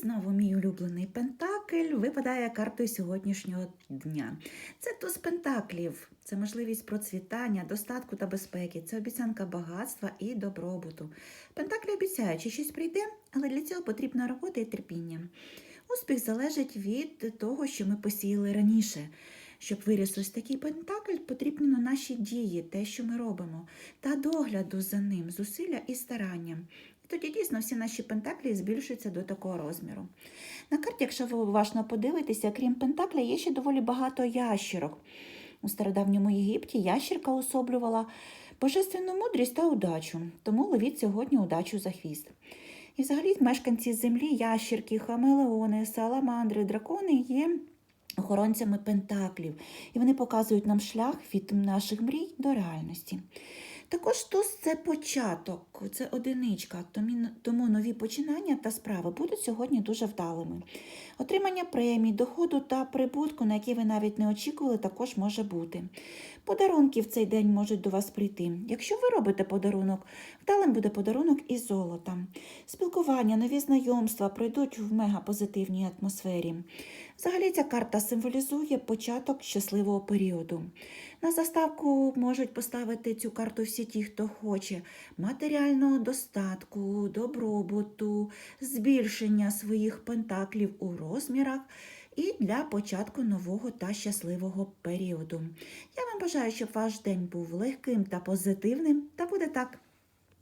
знову мій улюблений пентакль випадає картою сьогоднішнього дня. Це туз пентаклів, це можливість процвітання, достатку та безпеки, це обіцянка багатства і добробуту. Пентаклі обіцяють, що щось прийде, але для цього потрібна робота і терпіння. Успіх залежить від того, що ми посіяли раніше. Щоб виріс ось такий пентакль, потрібно наші дії, те, що ми робимо, та догляду за ним, зусилля і старання. Тоді дійсно всі наші пентаклі збільшуються до такого розміру. На карті, якщо ви уважно подивитеся, крім пентакля, є ще доволі багато ящірок. У стародавньому Єгипті ящірка особлювала божественну мудрість та удачу, тому ловіть сьогодні удачу за хвіст. І взагалі мешканці землі, ящірки, хамелеони, саламандри, дракони є охоронцями пентаклів, і вони показують нам шлях від наших мрій до реальності. Також туз це початок, це одиничка, тому- нові починання та справи будуть сьогодні дуже вдалими. Отримання премій, доходу та прибутку, на які ви навіть не очікували, також може бути. Подарунки в цей день можуть до вас прийти. Якщо ви робите подарунок, вдалим буде подарунок із золота. Спілкування, нові знайомства пройдуть в мегапозитивній атмосфері. Взагалі ця карта символізує початок щасливого періоду. На заставку можуть поставити цю карту всі ті, хто хоче матеріального достатку, добробуту, збільшення своїх пентаклів у розмірах і для початку нового та щасливого періоду. Я вам бажаю, щоб ваш день був легким та позитивним, та буде так.